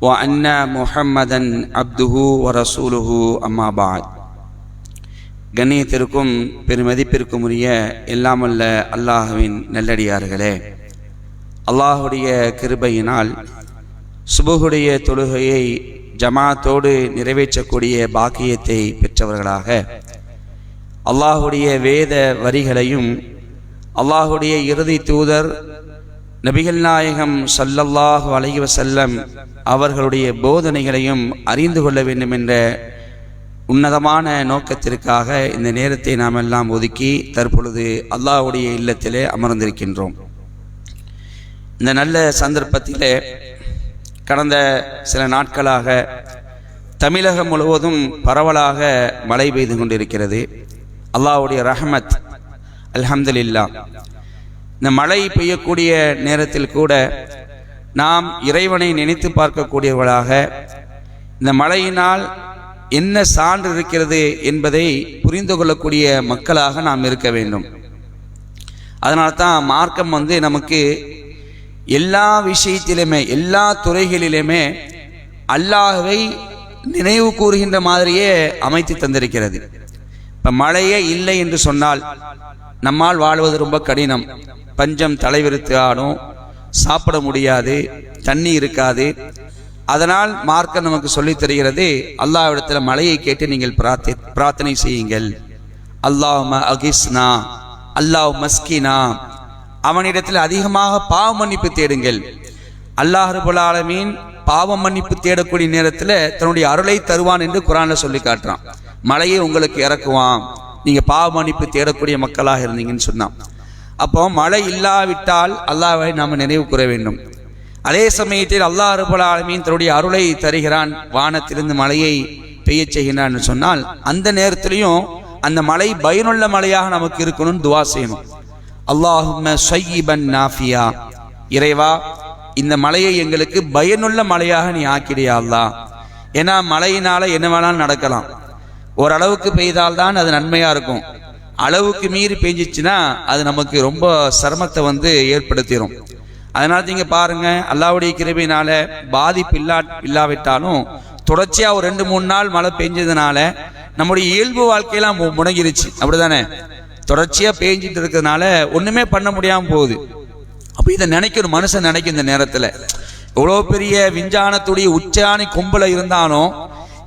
وان محمدا عبده ورسوله اما بعد கண்ணியத்திற்கும் பெருமதிப்பிற்கும் உரிய எல்லாமல்ல அல்லாஹுவின் நல்லடியார்களே அல்லாஹுடைய கிருபையினால் சுபுகுடைய தொழுகையை ஜமாத்தோடு நிறைவேற்றக்கூடிய பாக்கியத்தை பெற்றவர்களாக அல்லாஹுடைய வேத வரிகளையும் அல்லாஹுடைய இறுதி தூதர் நபிகள் நாயகம் சல்லல்லாஹு அலைஹி வஸல்லம் அவர்களுடைய போதனைகளையும் அறிந்து கொள்ள வேண்டும் என்ற உன்னதமான நோக்கத்திற்காக இந்த நேரத்தை நாம் எல்லாம் ஒதுக்கி தற்பொழுது அல்லாஹ்வுடைய இல்லத்திலே அமர்ந்திருக்கின்றோம். இந்த நல்ல சந்தர்ப்பத்திலே கடந்த சில நாட்களாக தமிழகம் முழுவதும் பரவலாக மழை பெய்து கொண்டிருக்கிறது. அல்லாஹ்வுடைய ரஹமத் அல்ஹம்துலில்லா இந்த மழை பெய்யக்கூடிய நேரத்தில் கூட நாம் இறைவனை நினைத்து பார்க்கக்கூடியவர்களாக இந்த மழையினால் என்ன சான்று இருக்கிறது என்பதை புரிந்து கொள்ளக்கூடிய மக்களாக நாம் இருக்க வேண்டும். அதனால தான் மார்க்கம் வந்து நமக்கு எல்லா விஷயத்திலுமே எல்லா துறைகளிலுமே அல்லாஹவை நினைவு கூறுகின்ற மாதிரியே அமைத்து தந்திருக்கிறது. இப்போ மழையே இல்லை என்று சொன்னால் நம்மால் வாழ்வது ரொம்ப கடினம். பஞ்சம் தலைவிரித்து ஆடும். சாப்பிட முடியாது தண்ணி இருக்காது. அதனால் மார்க்கம் நமக்கு சொல்லித் தருகிறது அல்லாவிடத்தில் மழையை கேட்டு நீங்கள் பிரார்த்தி பிரார்த்தனை செய்யுங்கள். அல்லாஹ் அகிஸ்னா அல்லாஹ் மஸ்கினா. அவனிடத்தில் அதிகமாக பாவ மன்னிப்பு தேடுங்கள். அல்லாஹருபுல் ஆலமீன் பாவ மன்னிப்பு தேடக்கூடிய நேரத்தில் தன்னுடைய அருளை தருவான் என்று குரானில் சொல்லி காட்டுறான். மழையை உங்களுக்கு இறக்குவான். நீங்கள் பாவ மன்னிப்பு தேடக்கூடிய மக்களாக இருந்தீங்கன்னு சொன்னான். அப்போ மழை இல்லாவிட்டால் அல்லாவை நாம் நினைவு கூற வேண்டும். அதே சமயத்தில் அல்லாஹ் ரபுல் ஆலமீன் தன்னுடைய அருளை தருகிறான் வானத்திலிருந்து மழையை பெய்யச் செய்கிறான்னு சொன்னால் அந்த நேரத்திலையும் அந்த மழை பயனுள்ள மழையாக நமக்கு இருக்கணும்னு துவா செய்யணும். அல்லாஹும்ம ஸய்யிபன் நாஃபியா. இறைவா இந்த மலையை எங்களுக்கு பயனுள்ள மலையாக நீ ஆக்கிடியா அல்லா ஏன்னா மழையினால என்ன வேணாலும் நடக்கலாம். ஓரளவுக்கு பெய்தால்தான் அது நன்மையாக இருக்கும். அளவுக்கு மீறி பெஞ்சிச்சுன்னா அது நமக்கு ரொம்ப சிரமத்தை வந்து ஏற்படுத்திடும் அதனால நீங்கள் பாருங்க அல்லாவுடைய கிருபினால் பாதிப்பு இல்லா இல்லாவிட்டாலும் தொடர்ச்சியாக ஒரு ரெண்டு மூணு நாள் மழை பெஞ்சதுனால நம்முடைய இயல்பு வாழ்க்கையெல்லாம் மு- முடங்கிருச்சு. அப்படிதானே? தொடர்ச்சியாக பேஞ்சிட்டு இருக்கிறதுனால ஒன்றுமே பண்ண முடியாமல் போகுது. அப்போ இதை நினைக்கணும் மனுஷன் நினைக்கும் இந்த நேரத்தில் எவ்வளோ பெரிய விஞ்ஞானத்துடைய உச்சாணி கும்பலை இருந்தாலும்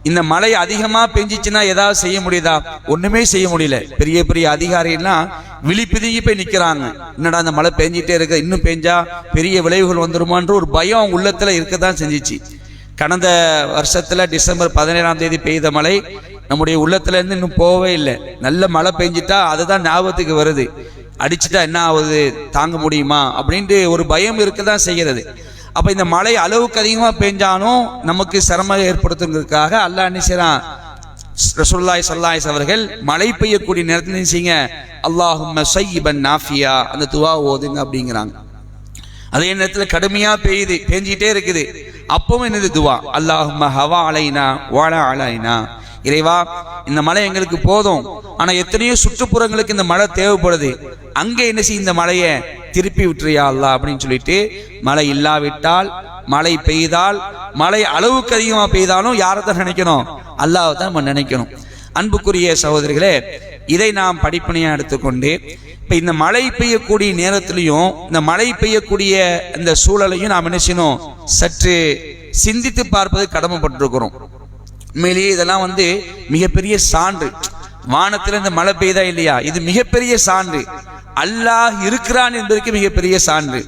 இந்த மழை அதிகமா பெஞ்சிச்சுன்னா ஏதாவது செய்ய முடியுதா? ஒண்ணுமே செய்ய முடியல. பெரிய பெரிய அதிகாரிகள்லாம் விழிப்பிதுங்கி போய் நிக்கிறாங்க. என்னடா அந்த மழை பெஞ்சிட்டே இருக்க இன்னும் பெஞ்சா பெரிய விளைவுகள் வந்துருமான்ற ஒரு பயம் உள்ளத்துல இருக்கதான் செஞ்சிச்சு. கடந்த வருஷத்துல டிசம்பர் பதினேழாம் தேதி பெய்த மழை நம்முடைய உள்ளத்துல இருந்து இன்னும் போகவே இல்லை. நல்ல மழை பெஞ்சிட்டா அதுதான் ஞாபகத்துக்கு வருது. அடிச்சுட்டா என்ன ஆகுது? தாங்க முடியுமா? அப்படின்ட்டு ஒரு பயம் இருக்கதான் செய்கிறது. அப்ப இந்த மழை அளவுக்கு அதிகமாக பெஞ்சாலும் நமக்கு சிரமம் ஏற்படுத்துங்கிறதுக்காக அல்லாஹ் என்ன செய்றான்? ரசூலுல்லாஹி ஸல்லல்லாஹு அவர்கள் மழை பெய்யக்கூடிய நேரத்தில் நினைச்சிங்க அல்லாஹும் அல்லாஹும்ம நாஃபியா. அந்த துவா ஓதுங்க அப்படிங்கிறாங்க. அதே நேரத்தில் கடுமையாக பெய்யுது பெஞ்சிட்டே இருக்குது. அப்பவும் என்னது துவா? அல்லாஹும் ஹவா அலைனா வாழா அலைனா. இறைவா இந்த மழை எங்களுக்கு போதும். ஆனால் எத்தனையோ சுற்றுப்புறங்களுக்கு இந்த மழை தேவைப்படுது. அங்கே என்ன செய்ய இந்த மழையை திருப்பி விட்டுறியா அல்லா அப்படின்னு சொல்லிட்டு மழை இல்லாவிட்டால் மழை பெய்தால் மழை அளவுக்கு அதிகமாக பெய்தாலும் யாரை தான் நினைக்கணும்? அல்லாஹ் தான் நம்ம நினைக்கணும். அன்புக்குரிய சகோதரிகளே இதை நாம் படிப்பனையாக எடுத்துக்கொண்டு இப்போ இந்த மழை பெய்யக்கூடிய நேரத்திலையும் இந்த மழை பெய்யக்கூடிய இந்த சூழலையும் நாம் என்ன செய்யணும்? சற்று சிந்தித்து பார்ப்பது கடமைப்பட்டிருக்கிறோம். உண்மையிலேயே இதெல்லாம் வந்து மிகப்பெரிய சான்று. வானத்தில் இந்த மழை பெய்தா இல்லையா? இது மிகப்பெரிய சான்று. அல்லாஹ் இருக்கிறான் என்பதற்கு மிகப்பெரிய சான்று.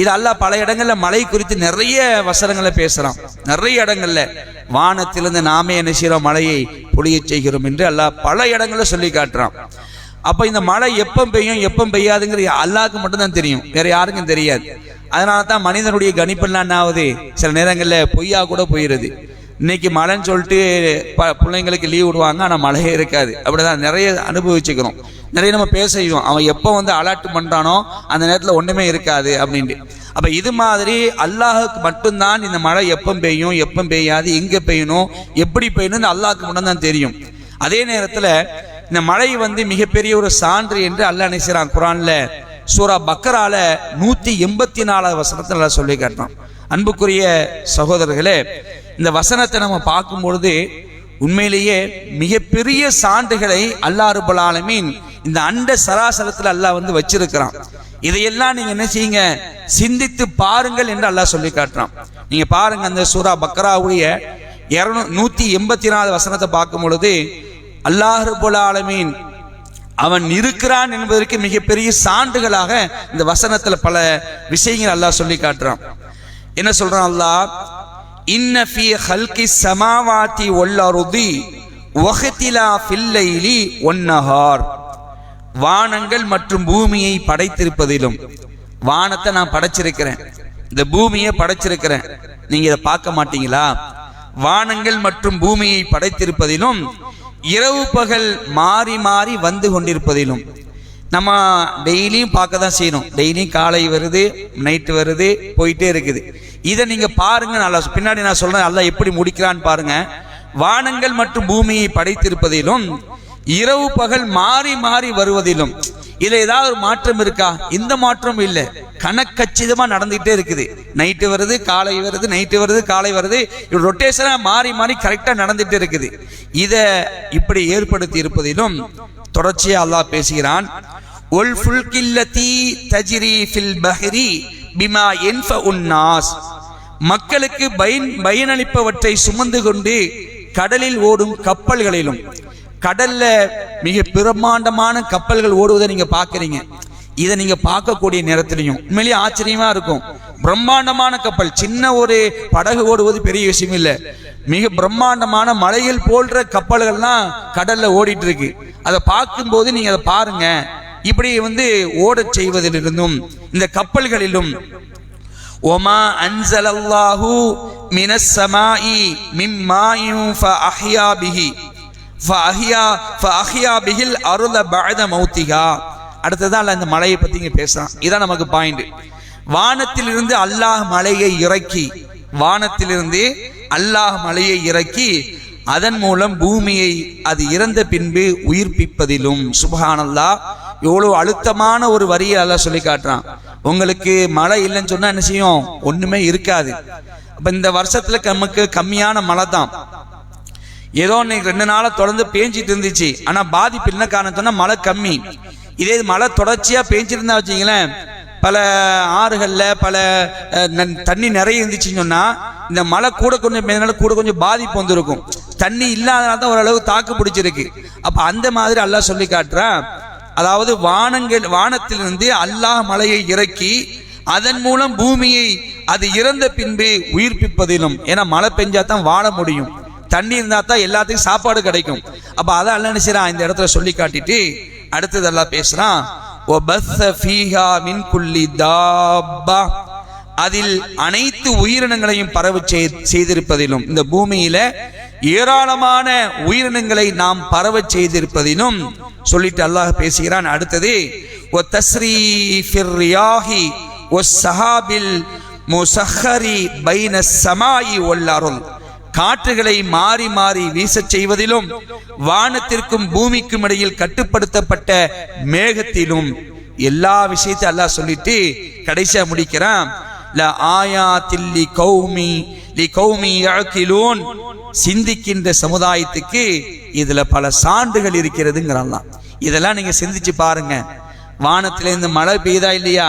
இது அல்லாஹ் பல இடங்கள்ல மழை குறித்து நிறைய வசனங்களை பேசுறான். நிறைய இடங்கள்ல வானத்திலிருந்து நாமே என்ன செய்யறோம் மழையை பொழியச் செய்கிறோம் என்று அல்லாஹ் பல இடங்கள்ல சொல்லி காட்டுறான். அப்ப இந்த மழை எப்போ பெய்யும் எப்போ பெய்யாதுங்கிற அல்லாவுக்கு மட்டும்தான் தெரியும். வேற யாருக்கும் தெரியாது. அதனால தான் மனிதனுடைய கணிப்பெல்லாம் என்ன ஆகுது? சில நேரங்களில் பொய்யா கூட போயிருது. இன்னைக்கு மழைன்னு சொல்லிட்டு ப பிள்ளைங்களுக்கு லீவ் விடுவாங்க. ஆனால் மழையே இருக்காது. அப்படிதான் நிறைய அனுபவிச்சுக்கிறோம். நிறைய நம்ம பேச செய்வோம். அவன் எப்போ வந்து அலாட் பண்ணுறானோ அந்த நேரத்தில் ஒன்றுமே இருக்காது அப்படின்ட்டு. அப்போ இது மாதிரி அல்லாஹுக்கு மட்டும்தான் இந்த மழை எப்போ பெய்யும் எப்போ பெய்யாது எங்கே பெய்யணும் எப்படி பெய்யணும் அல்லாஹுக்கு மட்டும்தான் தெரியும். அதே நேரத்தில் இந்த மழை வந்து மிகப்பெரிய ஒரு சான்று என்று அல்லாஹ் நினைக்கிறான் குரானில் சூரா பக்கரால நூற்றி எண்பத்தி நாலாவது வசனத்தில் நல்லா சொல்லி காட்டுறான். அன்புக்குரிய சகோதரர்களே இந்த வசனத்தை நம்ம பார்க்கும் பொழுது உண்மையிலேயே மிகப்பெரிய சான்றுகளை அல்லா ரபுலாலமீன் இந்த அண்ட சராசரத்தில் அல்லாஹ் வந்து வச்சிருக்கிறான். இதையெல்லாம் நீங்க என்ன செய்யுங்க? சிந்தித்து பாருங்கள் என்று அல்லாஹ் சொல்லி காட்டுறான். நீங்க பாருங்க அந்த சூரா பக்ராவுடைய இரநூ நூத்தி எண்பத்தி நாலு வசனத்தை பார்க்கும் பொழுது அல்லாஹ் ரபுல் ஆலமீன் அவன் இருக்கிறான் என்பதற்கு மிகப்பெரிய சான்றுகளாக இந்த வசனத்துல பல விஷயங்கள் அல்லாஹ் சொல்லி காட்டுறான். என்ன சொல்றான் அல்லாஹ்? இன்ன ஃபீ ஹல்கி சமாவாத்தி வல் அர்தி வஹ்திலா ஃபில் ஒன் வானங்கள் மற்றும் பூமியை படைத்திருப்பதிலும் வானத்தை நான் படைச்சிருக்கிறேன். இந்த பூமியை படைச்சிருக்கிறேன். நீங்க இதை பார்க்க மாட்டீங்களா? வானங்கள் மற்றும் பூமியை படைத்திருப்பதிலும் இரவு பகல் மாறி மாறி வந்து கொண்டிருப்பதிலும் நம்ம டெய்லியும் பார்க்க தான் செய்யணும். டெய்லியும் காலை வருது நைட்டு வருது போயிட்டே இருக்குது. இதை நீங்கள் பாருங்க நல்லா பின்னாடி நான் சொல்கிறேன் நல்லா எப்படி முடிக்கிறான்னு பாருங்க. வானங்கள் மற்றும் பூமியை படைத்திருப்பதிலும் இரவு பகல் மாறி மாறி வருவதிலும் இதில் ஏதாவது ஒரு மாற்றம் இருக்கா? இந்த மாற்றம் இல்லை. கணக்கச்சிதமாக நடந்துகிட்டே இருக்குது. நைட்டு வருது காலை வருது நைட்டு வருது காலை வருது. இப்படி ரொட்டேஷனாக மாறி மாறி கரெக்டாக நடந்துகிட்டே இருக்குது. இதை இப்படி ஏற்படுத்தி இருப்பதிலும் தொடர்ச்சியா அல்லாஹ் பேசுகிறான் ஒல் ஃபுல்கில்லதி தஜிரி ஃபில் பஹ்ரி பிமா என்ஃப உன்னாஸ் மக்களுக்கு பயன் பயனளிப்பவற்றை சுமந்து கொண்டு கடலில் ஓடும் கப்பல்களிலும் கடல்ல மிக பிரம்மாண்டமான கப்பல்கள் ஓடுவதை நீங்க பாக்குறீங்க இதை நீங்க பார்க்கக்கூடிய நேரத்திலையும் உண்மையிலேயே ஆச்சரியமா இருக்கும். பிரம்மாண்டமான கப்பல் சின்ன ஒரு படகு ஓடுவது பெரிய விஷயம் இல்ல. மிக பிரம்மாண்டமான மலையில் போன்ற கப்பல்கள்லாம் கடல்ல ஓடிட்டு இருக்கு அதை பார்க்கும்போது நீங்க அதை பாருங்க. இப்படி வந்து ஓடச் செய்வதிலிருந்தும் இந்த கப்பல்களிலும் ஒமா அன்சலல்லாஹு மினசமாயி சமாஇ மிம்மாயின் ஃபஅஹ்யா பிஹி. ஃபஅஹ்யா ஃபஅஹ்யா பிஹில் அருள பஅத மௌத்திகா அடுத்ததான் அந்த மலையை பத்தி இங்கே பேசுறான். இதான் நமக்கு பாயிண்ட் வானத்திலிருந்து அல்லாஹ் மலையை இறக்கி வானத்திலிருந்து அல்லாஹ் மலையை இறக்கி அதன் மூலம் பூமியை அது இறந்த பின்பு உயிர்ப்பிப்பதிலும் சுபஹானல்லா எவ்வளவு அழுத்தமான ஒரு வரியை எல்லாம் சொல்லி காட்டுறான். உங்களுக்கு மழை இல்லைன்னு சொன்னா என்ன செய்யும்? ஒண்ணுமே இருக்காது. அப்ப இந்த வருஷத்துல நமக்கு கம்மியான மழை தான். ஏதோ இன்னைக்கு ரெண்டு நாளா தொடர்ந்து பேஞ்சிட்டு இருந்துச்சு. ஆனா பாதிப்பு என்ன காரணம் சொன்னா மழை கம்மி. இதே இது மழை தொடர்ச்சியாக பேஞ்சிருந்தா வச்சுங்களேன் பல ஆறுகளில் பல நன்- தண்ணி நிறைய இருந்துச்சுன்னு சொன்னால் இந்த மழை கூட கொஞ்சம் மேலே கூட கொஞ்சம் பாதிப்பு வந்திருக்கும். தண்ணி இல்லாதனால தான் ஓரளவு தாக்கு பிடிச்சிருக்கு. அப்போ அந்த மாதிரி அல்லாஹ் சொல்லி காட்டுறான். அதாவது வானங்கள் வானத்திலிருந்து அல்லாஹ் மலையை இறக்கி அதன் மூலம் பூமியை அது இறந்த பின்பு உயிர்ப்பிப்பதிலும் ஏன்னா மழை பெஞ்சா தான் வாழ முடியும். தண்ணி இருந்தால் தான் எல்லாத்துக்கும் சாப்பாடு கிடைக்கும். அப்போ அதான் அல்ல நினைச்சான் இந்த இடத்துல சொல்லி காட்டிட்டு அடுத்தது எல்லாம் பேசுறான் وَبَثَّ فِيهَا مِنْ كُلِّ دَابَّةٍ அதில் அனைத்து உயிரினங்களையும் பரவு செய்திருப்பதிலும் இந்த பூமியில ஏராளமான உயிரினங்களை நாம் பரவ செய்திருப்பதிலும் சொல்லிட்டு அல்லாஹ் பேசுகிறான் அடுத்தது ஒ தஸ்ரீஃபிர் ரியாஹி ஒ சஹாபில் முசஹரி பைன சமாயி ஒல் அருள் காற்றுகளை மாறி மாறி வீசச் செய்வதிலும் வானத்திற்கும் பூமிக்கும் இடையில் கட்டுப்படுத்தப்பட்ட மேகத்திலும் எல்லா விஷயத்தையும் அல்லாஹ் சொல்லிட்டு கடைசியா முடிக்கிறான். கௌமி லி கௌமி சிந்திக்கின்ற சமுதாயத்துக்கு இதுல பல சான்றுகள் இருக்கிறதுங்கிறான் இதெல்லாம் நீங்க சிந்திச்சு பாருங்க. வானத்திலிருந்து மழை பெய்தா இல்லையா?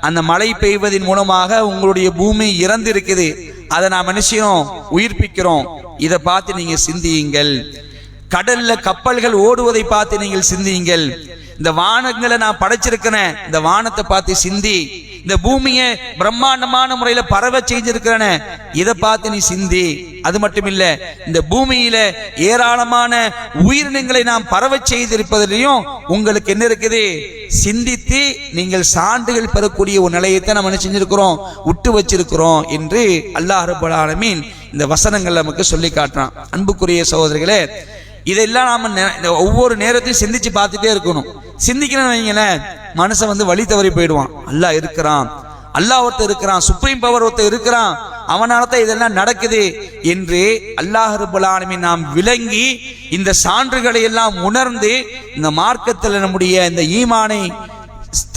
அந்த மழை பெய்வதன் மூலமாக உங்களுடைய பூமி இறந்து இருக்குது அதை நாம் மனுஷனும் உயிர்ப்பிக்கிறோம். இதை பார்த்து நீங்க சிந்தியுங்கள். கடல்ல கப்பல்கள் ஓடுவதை பார்த்து நீங்கள் சிந்தியுங்கள். இந்த வானங்களை நான் படைச்சிருக்கிறேன். இந்த வானத்தை பார்த்து சிந்தி இந்த பூமியை பிரம்மாண்டமான முறையில பரவ செஞ்சிருக்கிறன இதை பார்த்து நீ சிந்தி. அது மட்டும் இல்ல இந்த பூமியில ஏராளமான உயிரினங்களை நாம் பரவ செய்திருப்பதிலையும் உங்களுக்கு என்ன இருக்குது? சிந்தித்து நீங்கள் சான்றுகள் பெறக்கூடிய ஒரு நிலையத்தை நம்ம என்ன செஞ்சிருக்கிறோம்? விட்டு வச்சிருக்கிறோம் என்று அல்லாஹ் ரப்பல் ஆலமீன் இந்த வசனங்கள் நமக்கு சொல்லி காட்டுறான். அன்புக்குரிய சகோதரிகளே இதெல்லாம் நாம நெ- இந்த ஒவ்வொரு நேரத்தையும் சிந்திச்சு பார்த்துட்டே இருக்கணும். சிந்திக்கணும்னு வைங்களேன் மனுஷன் வந்து வழி தவறி போயிடுவான். அல்லாஹ் இருக்கிறான். அல்லாஹ் ஒருத்தர் இருக்கிறான். சுப்ரீம் பவர் ஒருத்தர் இருக்கிறான். அவனால தான் இதெல்லாம் நடக்குது என்று அல்லாஹ் ரப்பல் நாம் விளங்கி இந்த சான்றுகளை எல்லாம் உணர்ந்து இந்த மார்க்கத்தில் நம்முடைய இந்த ஈமானை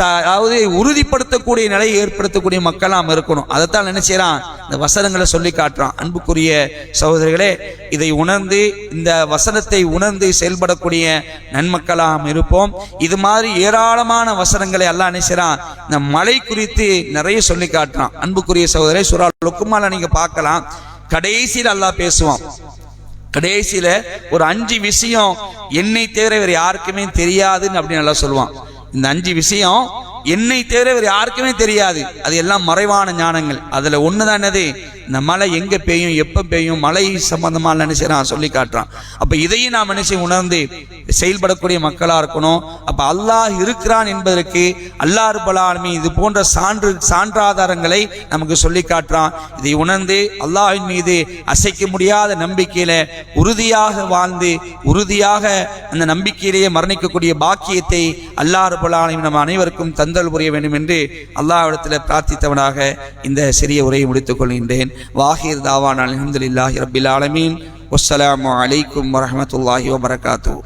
அதாவது உறுதிப்படுத்தக்கூடிய நிலையை ஏற்படுத்தக்கூடிய மக்கள் நாம் இருக்கணும். அதைத்தான் என்ன செய்யறான்? இந்த வசனங்களை சொல்லி காட்டுறான். அன்புக்குரிய சகோதரிகளே இதை உணர்ந்து இந்த வசனத்தை உணர்ந்து செயல்படக்கூடிய நன்மக்களாம் இருப்போம். இது மாதிரி ஏராளமான வசனங்களை எல்லாம் என்ன செய்யறான்? இந்த மலை குறித்து நிறைய சொல்லி காட்டுறான். அன்புக்குரிய சகோதரே சுறா லுக்குமால நீங்க பார்க்கலாம். கடைசியில் அல்லாஹ் பேசுவான். கடைசியில ஒரு அஞ்சு விஷயம் என்னை தவிர வேற யாருக்குமே தெரியாதுன்னு அப்படின்னு நல்லா சொல்லுவான். இந்த அஞ்சு விஷயம் என்னை தவிர வேறு யாருக்குமே தெரியாது. அது எல்லாம் மறைவான ஞானங்கள். அதில் ஒன்று தானது இந்த மழை எங்கே பெய்யும் எப்போ பெய்யும் மழை சம்பந்தமா நினைச்சான் சொல்லி காட்டுறான். அப்போ இதையும் நாம் நினைச்சு உணர்ந்து செயல்படக்கூடிய மக்களாக இருக்கணும். அப்போ அல்லாஹ் இருக்கிறான் என்பதற்கு அல்லாஹ் பலாலுமே இது போன்ற சான்று சான்றாதாரங்களை நமக்கு சொல்லி காட்டுறான். இதை உணர்ந்து அல்லாஹின் மீது அசைக்க முடியாத நம்பிக்கையில் உறுதியாக வாழ்ந்து உறுதியாக அந்த நம்பிக்கையிலேயே மரணிக்கக்கூடிய பாக்கியத்தை அல்லாஹ் பலாலுமே நம் அனைவருக்கும் தந்து தந்தல் புரிய வேண்டும் என்று அல்லாவிடத்தில் பிரார்த்தித்தவனாக இந்த சிறிய உரையை முடித்துக் கொள்கின்றேன். வாஹிர் தாவான் அலமதுல்லாஹி ரபில் ஆலமீன். வஸ்ஸலாமு அலைக்கும் வரமத்துல்லாஹி வபரகாத்து